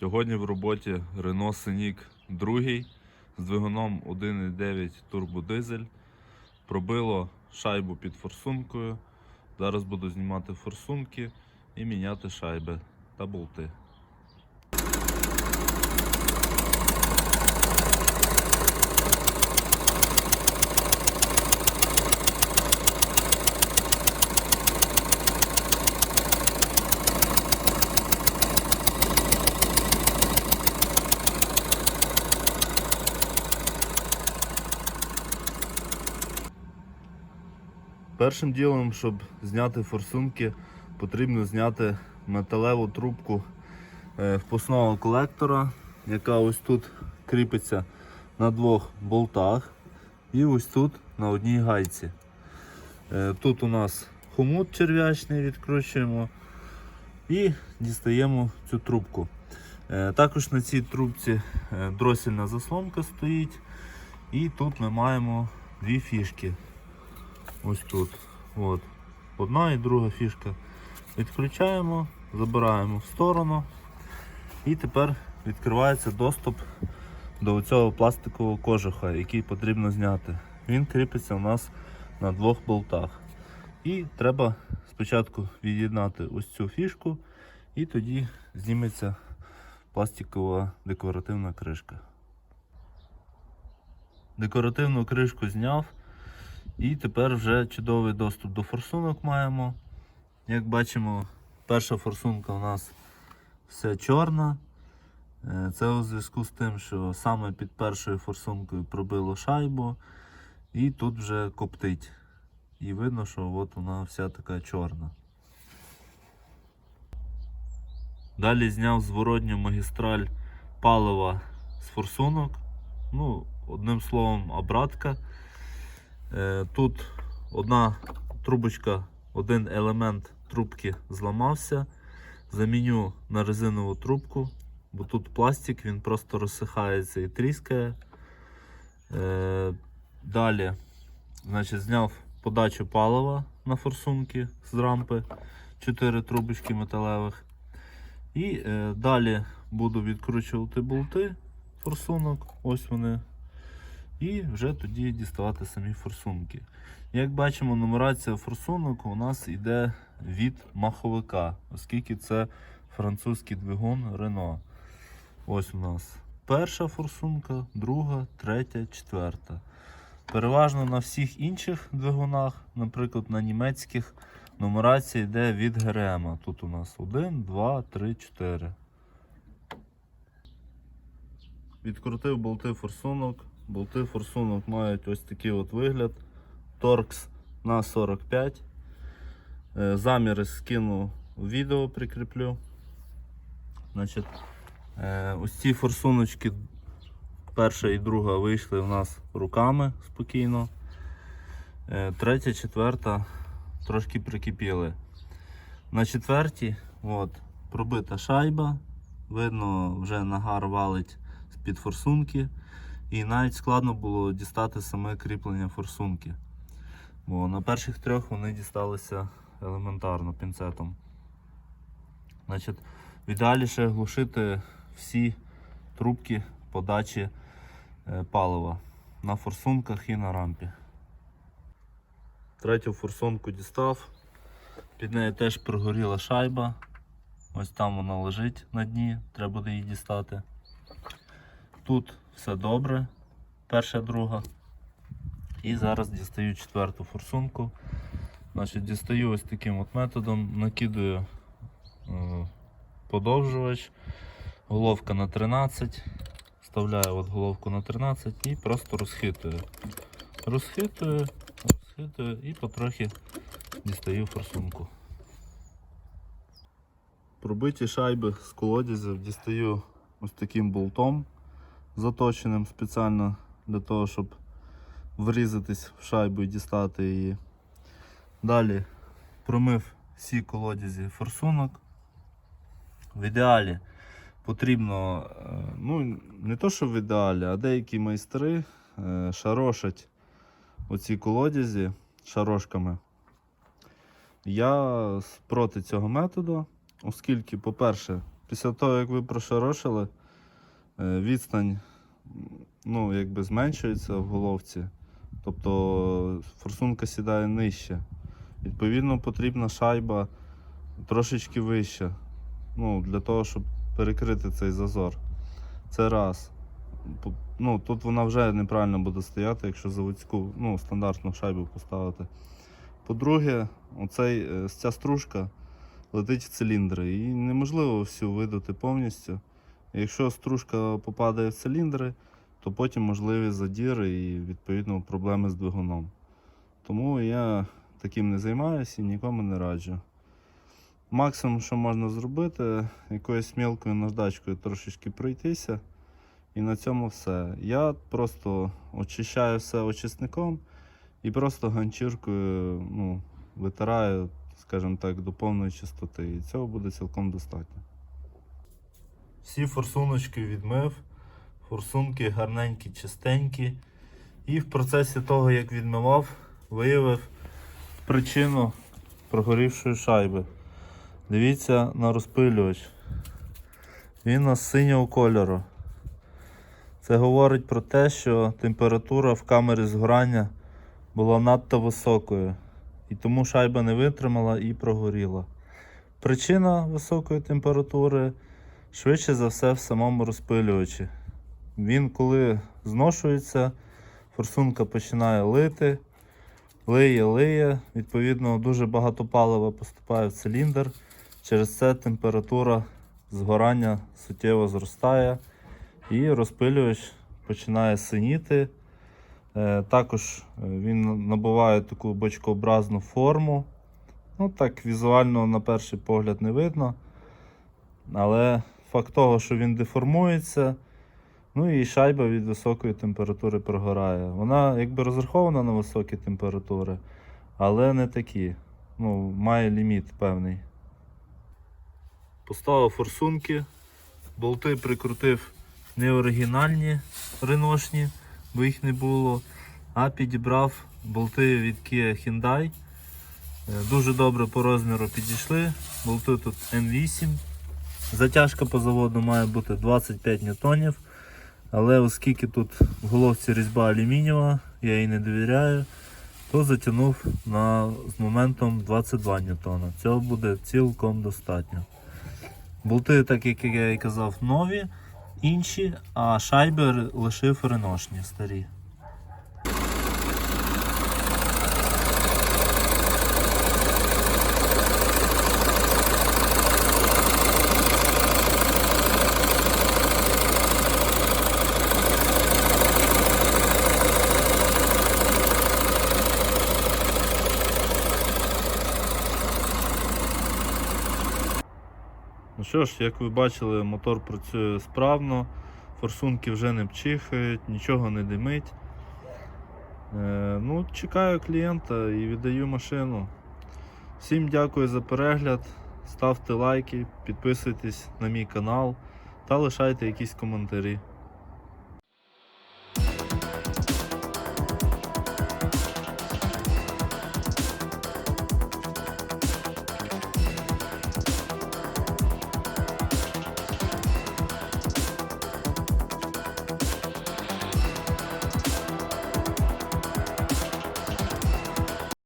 Сьогодні в роботі Renault Scenic 2 з двигуном 1.9 турбодизель. Пробило шайбу під форсункою. Зараз буду знімати форсунки і міняти шайби та болти. Першим ділом, щоб зняти форсунки, потрібно зняти металеву трубку е, впускного колектора, яка ось тут кріпиться на двох болтах і ось тут на одній гайці. Е, Тут у нас хомут черв'ячний, відкручуємо і дістаємо цю трубку. Е, Також на цій трубці дросільна заслонка стоїть, і тут ми маємо дві фішки. Ось тут. От. Одна і друга фішка. Відключаємо, забираємо в сторону. І тепер відкривається доступ до цього пластикового кожуха, який потрібно зняти. Він кріпиться у нас на двох болтах. І треба спочатку від'єднати ось цю фішку, і тоді зніметься пластикова декоративна кришка. Декоративну кришку зняв. І тепер вже чудовий доступ до форсунок маємо. Як бачимо, перша форсунка у нас вся чорна. Е, Це у зв'язку з тим, що саме під першою форсункою пробило шайбу і тут вже коптить. І видно, що от вона вся така чорна. Далі зняв зворотню магістраль палива з форсунок. Ну, одним словом, обратка. Е, Тут одна трубочка, один елемент трубки зламався. Заміню на резинову трубку, бо тут пластик, він просто розсихається і тріскає. Е, Далі значить, зняв подачу палива на форсунки з рампи, 4 трубочки металевих. І е, далі буду відкручувати болти форсунок. Ось вони і вже тоді діставати самі форсунки. Як бачимо, нумерація форсунок у нас йде від маховика, оскільки це французький двигун Renault. Ось у нас перша форсунка, друга, третя, четверта. Переважно на всіх інших двигунах, наприклад, на німецьких, нумерація йде від ГРМ. Тут у нас 1, 2, 3, 4. Відкрутив болти форсунок. Болти форсунок мають ось такий от вигляд. Торкс на 45. Е, Заміри скину в відео прикріплю. Значить, е, ось ці форсуночки, перша і друга вийшли у нас руками спокійно. Е, Третя, четверта трошки прикипіли. На четвертій от, пробита шайба. Видно, вже нагар валить з-під форсунки. І навіть складно було дістати саме кріплення форсунки. Бо на перших трьох вони дісталися елементарно пінцетом. Значить, в ідеалі ще глушити всі трубки подачі е, палива на форсунках і на рампі. Третю форсунку дістав. Під нею теж прогоріла шайба. Ось там вона лежить на дні, треба буде її дістати. Тут все добре, перша, друга. І зараз дістаю четверту форсунку. Значить, Дістаю ось таким от методом, накидаю е, подовжувач, головка на 13, вставляю от головку на 13 і просто розхитую. Розхитую, розхитую і потрохи дістаю форсунку. Пробиті шайби з колодязів дістаю ось таким болтом заточеним спеціально для того, щоб врізатись в шайбу і дістати її. Далі промив всі колодязі форсунок. В ідеалі потрібно, е, ну не то, що в ідеалі, а деякі майстри е, шарошать оці колодязі шарошками. Я проти цього методу, оскільки, по-перше, після того, як ви прошарошили, відстань ну, якби зменшується в головці. Тобто форсунка сідає нижче. Відповідно, потрібна шайба трошечки вища. Ну, для того, щоб перекрити цей зазор. Це раз. Ну, тут вона вже неправильно буде стояти, якщо заводську, ну, стандартну шайбу поставити. По-друге, е, ця стружка летить в циліндри. Її неможливо всю видати повністю. Якщо стружка попадає в циліндри, то потім можливі задіри і відповідно проблеми з двигуном. Тому я таким не займаюся і нікому не раджу. Максимум, що можна зробити, якоюсь мілкою наждачкою трошечки пройтися. І на цьому все. Я просто очищаю все очисником і просто ганчіркою ну, витираю, скажімо так, до повної чистоти. І цього буде цілком достатньо. Всі форсуночки відмив. Форсунки гарненькі, чистенькі. І в процесі того, як відмивав, виявив причину прогорівшої шайби. Дивіться на розпилювач. Він нас синього кольору. Це говорить про те, що температура в камері згорання була надто високою. І тому шайба не витримала і прогоріла. Причина високої температури швидше за все в самому розпилювачі. Він, коли зношується, форсунка починає лити, лиє, лиє. Відповідно, дуже багато палива поступає в циліндр. Через це температура згорання суттєво зростає і розпилювач починає синіти. Е, Також е, він набуває таку бочкообразну форму. Ну, так візуально на перший погляд не видно. Але факт того, що він деформується, ну і шайба від високої температури прогорає. Вона якби розрахована на високі температури, але не такі. Ну, має ліміт певний. Поставив форсунки, болти прикрутив не оригінальні реношні, бо їх не було, а підібрав болти від Kia Hyundai. Е, Дуже добре по розміру підійшли. Болти тут N8. Затяжка по заводу має бути 25 ньютонів. Але оскільки тут в головці різьба алюмінієва, я їй не довіряю, то затягнув на, з моментом 22 ньютона. Цього буде цілком достатньо. Болти, так як я і казав, нові, інші, а шайби лишив реношні старі. Що ж, як ви бачили, мотор працює справно, форсунки вже не пчихають, нічого не димить. Е, ну, чекаю клієнта і віддаю машину. Всім дякую за перегляд. Ставте лайки, підписуйтесь на мій канал та лишайте якісь коментарі.